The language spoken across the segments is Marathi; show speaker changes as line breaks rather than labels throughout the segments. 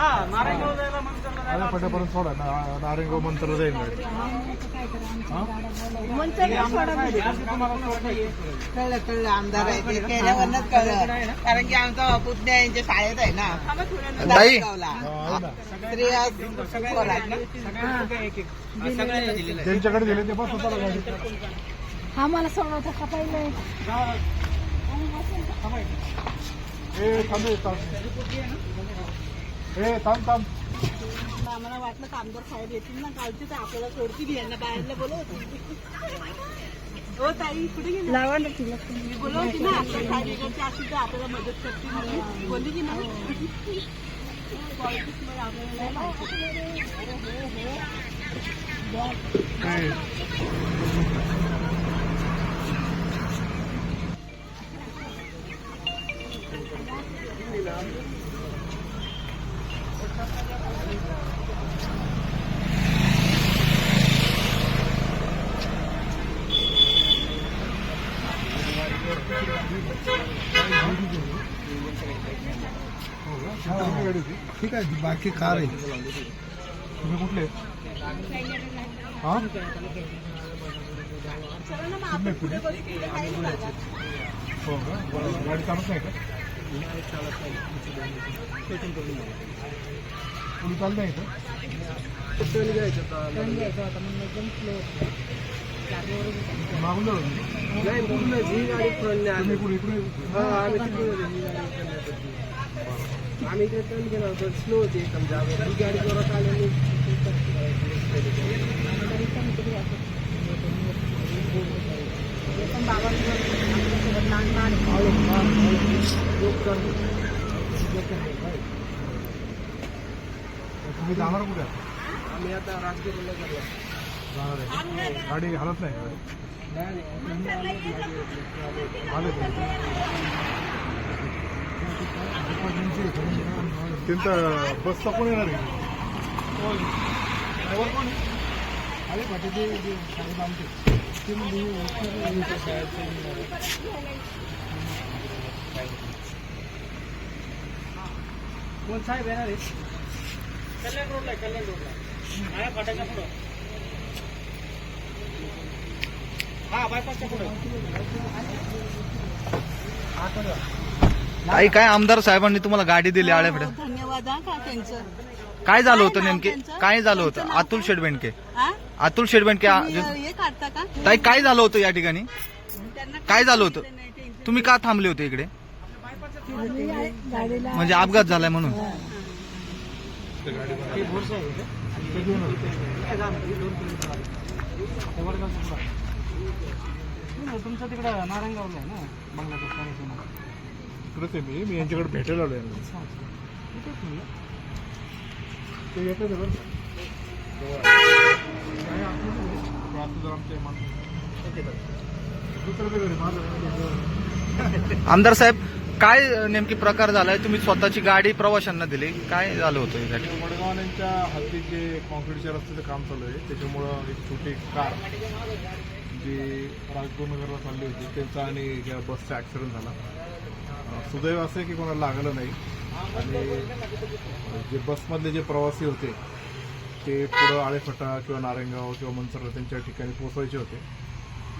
हा
पट्यापर्यंत सोडा ना नारायणगाव मंत्र जाईल. हा?
कळलं कळलं आमदार आहे ते केल्यावरच कळलं. कारण की आमचा पुतण्या यांच्या शाळेत आहे ना. नारायणगावला.
हा.
स्त्रिया
ज्यांच्याकडे दिले ते बस होता गाडी
आम्हाला सोडवता का पहिले?
ए थांब थांब.
आम्हाला वाटलं का आमदार साहेब येतील ना कालचे तर आपल्याला सोडतील यांना बाहेरला बोलवतील. हो ताई कुठे गेली
लावा ना तिला.
मी बोलवती ना आपल्या साहेब इकडचे असतील तर आपल्याला मदत करतील म्हणून. बोलली की नाही? Politics मध्ये आपल्याला नाही माहिती.
हो हो
ठीक आहे बाकी कार आहे
तुम्ही कुठले हा नाही का? हो का नाही इकडे
आम्ही इकडे टर्न केला होता. स्लो होती एकदम जागा ही गाडी जोरात आल्याने.
तुम्ही जाणार कुठे?
आम्ही आता राजगिरीला गेलो
जाणार आहे? गाडी हलत नाही का? आले ते. त्यांचा बसचा कोण येणार आहे ड्रायव्हर कोण? आले पाटील साहेब आमचे
कोण साहेब येणार आहे कल्याण रोडला कल्याण रोडला माया फाट्याच्या पुढं हा बायपासच्या पुढं
ताई काय आमदार साहेबांनी तुम्हाला गाडी दिली आळ्याकडे?
हो, धन्यवाद हा का त्यांचं?
काय झालं होतं नेमके? काय झालं होतं? अतुल शेडबेंडके? अतुल शेडबेंडके आ-
तुम्ही हे काढता का
ताई काय झालं होतं या ठिकाणी
त्यांना
काय झालं होतं?
नाही,
तुम्ही का थांबले होते इकडे म्हणजे अपघात झालाय म्हणून
हे आहे? काय? हे आहे. आहे. तुमचं तिकडं नारायणगावला आहे ना बांगलादेश कार्यक्रम
इकडेच आहे मी मी यांच्याकडे भेटायला आलो यांना.
इथेच म्हणलं.
ते येतं ते बरं काय. आमच्या
आमदार साहेब काय नेमकी प्रकार झालाय? तुम्ही स्वतःची गाडी प्रवाशांना दिली. काय झालं होतं यासाठी ठिकाणी?
वडगावांच्या हद्दीत जे कॉन्क्रीटच्या रस्त्याचं काम चालू आहे त्याच्यामुळं एक छोटी कार जी राजगुरुनगरला चालली होती त्यांचा आणि या बसचा ॲक्सिडेंट झाला. सुदैव असं आहे की कोणाला लागलं नाही. आणि जे बसमधले जे प्रवासी होते ते पुढं आळेफटा किंवा नारायणगाव किंवा मनसरला त्यांच्या ठिकाणी पोहोचवायचे होते.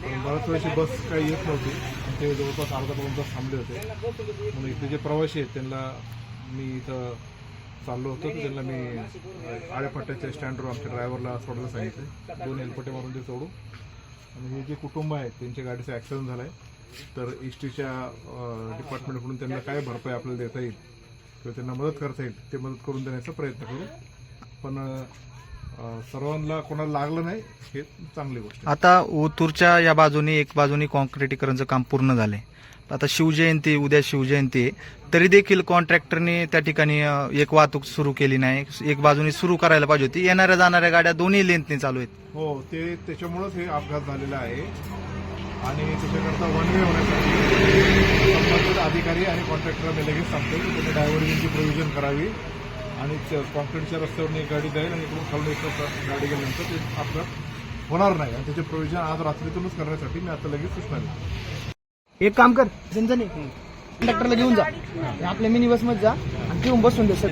पण बऱ्याच वेळेची बस काही येत नव्हती. आणि ते जवळपास अर्धा पाऊन तास थांबले होते. म्हणून इथले जे प्रवासी आहेत त्यांना मी इथं चाललो होतो. त्यांना मी आळेफट्ट्याच्या स्टँडवर आमच्या ड्रायव्हरला सोडायला सांगितले. दोन हेलपट्टे मारून ते सोडू आणि हे जे कुटुंब आहेत त्यांच्या गाडीचा ॲक्सिडेंट झाला आहे तर एस डिपार्टमेंटकडून त्यांना काय भरपाई आपल्याला देता येईल किंवा त्यांना मदत करता येईल ते मदत करून देण्याचा प्रयत्न करू. पण सर्वांना कोणाला लागलं नाही हे चांगली गोष्ट.
आता ओतूरच्या या बाजूनी एक बाजूनी कॉन्क्रिटीकरणचं काम पूर्ण झालंय. आता शिवजयंती उद्या शिवजयंती आहे. तरी देखील कॉन्ट्रॅक्टरने त्या ठिकाणी एक वाहतूक सुरू केली नाही. एक बाजूनी सुरू करायला पाहिजे होती. येणाऱ्या जाणाऱ्या गाड्या दोन्ही लेंथने चालू आहेत.
हो ते त्याच्यामुळंच हे अपघात झालेला आहे. आणि त्याच्याकरता वन वे होण्यासाठी संबंधित अधिकारी आणि कॉन्ट्रॅक्टरला मी लगेच सांगतो की त्यांनी डायव्हर्जनची प्रोव्हिजन करावी. आणि कॉन्क्रीटच्या रस्त्यावरून एक गाडी जाईल आणि इकडून खालून एक गाडी गेल्यानंतर ते अपघात होणार नाही. आणि त्याचे प्रोव्हिजन आज रात्रीतूनच करण्यासाठी मी आता लगेच सूचना दिली
एक काम कर कंडक्टरला घेऊन जा. आपल्या मिनी बसमध्ये जा आणि
घेऊन बसून दे सर